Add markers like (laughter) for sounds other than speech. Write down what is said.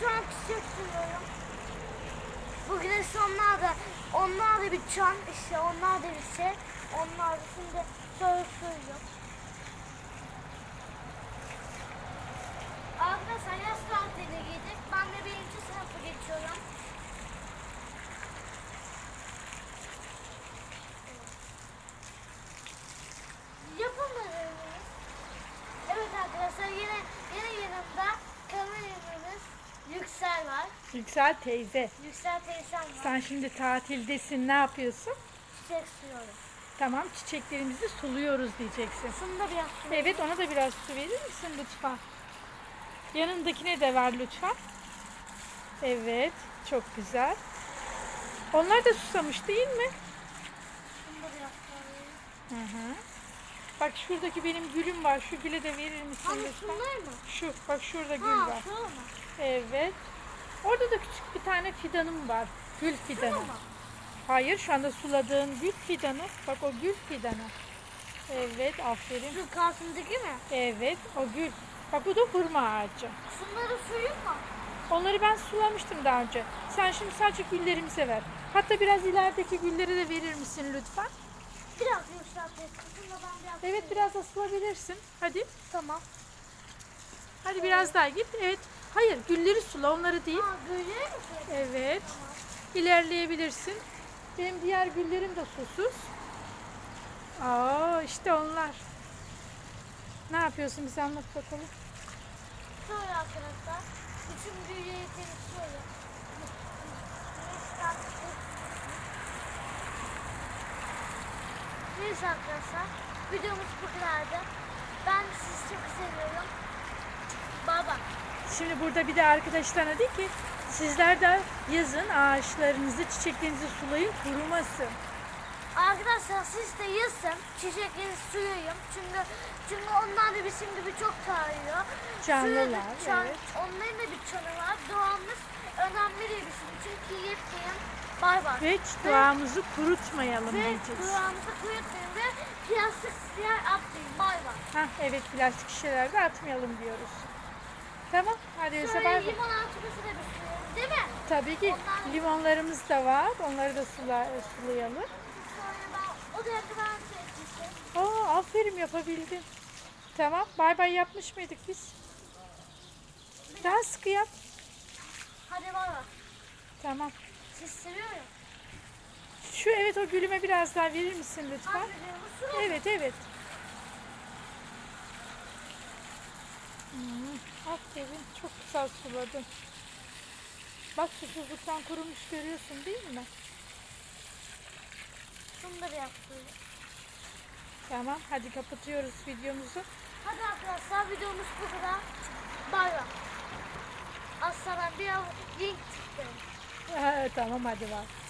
şu an çiçek suluyorum. Bugün ise onlar da, onlar da bir çan işte onlar da bir şey. Onlar da şimdi şöyle suluyorum. Arkadaşlar yaz tatiline giydik. Ben de birinci sınıfa geçiyorum. Yapamadık. Evet arkadaşlar yine yine yanımda kameramız Yüksel var. Yüksel teyze. Yüksel teyzem var. Sen şimdi tatildesin. Ne yapıyorsun? Çiçek suluyorum. Tamam çiçeklerimizi suluyoruz diyeceksin. Şunu da biraz sulayayım. Evet ona da biraz su verir misin lütfen? Yanındakine de ver lütfen. Evet çok güzel. Onlar da susamış değil mi? Şunu da biraz sulayayım. Hı hı. Bak şuradaki benim gülüm var. Şu güle de verir misin Hani lütfen? şunlar mı? Şu bak şurada gül Ha, var. şu mu? Evet. Orada da küçük bir tane fidanım var. Gül fidanı. Hayır şu anda suladığın gül fidanı. Bak o gül fidanı. Evet aferin. Şu karşımdaki mi? Evet o gül. Bak bu da hurma ağacı. Şunları suyun mu? Onları ben sulamıştım daha önce. Sen şimdi sadece güllerimize ver. Hatta biraz ilerideki gülleri de verir misin lütfen? Biraz da ben biraz Evet biraz da sulabilirsin. Hadi. Tamam. Hadi biraz daha git. Evet. Hayır gülleri sula onları değil. Mi? Evet. İlerleyebilirsin. Benim diğer güllerim de susuz. Aa işte onlar. Ne yapıyorsun bize anlat bakalım. Şöyle arkadaşlar. Bütün büyüleri temizliyorum. Neyse arkadaşlar. Videomuz bu kadardı. Ben sizi çok seviyorum. Şimdi burada bir de arkadaşlarına de ki sizler de yazın ağaçlarınızı, çiçeklerinizi sulayın kurumasın. Arkadaşlar siz de yazın çiçekleri suyuyum. Çünkü çünkü onlar da bizim gibi çok tarıyor. Canlılar, Suyu da çan- evet. Onların da bir çanı var. Doğamız önemli değil bizim. Çünkü yetmeyin. Bay bay. Ve hiç duamızı kurutmayalım Ve diyeceğiz. kulağımızı kuyutmayın ve plastik siyer atmayın. Bay bay. Hah evet plastik şişelerde atmayalım diyoruz. Tamam hadi Şöyle bay. limon altıması da değil mi? Tabii ki Onlar- limonlarımız da var. Onları da sula, sulayalım. Sonra ben odaya kadar çekmiştim. Aa aferin yapabildin. Tamam bay bay yapmış mıydık biz? Daha sıkı yap. Hadi bay. Tamam. Siz seviyorum. Şu evet o gülüme biraz daha verir misin lütfen? Sıra Evet evet. Hmm, aferin çok güzel suladın. Bak susuzluktan kurumuş görüyorsun değil mi? şunu da bir yapıyorum. Tamam hadi kapatıyoruz videomuzu. Hadi arkadaşlar videomuz bu kadar. Bay bay. Aslında bir link çıktı. (laughs) tamam hadi bak.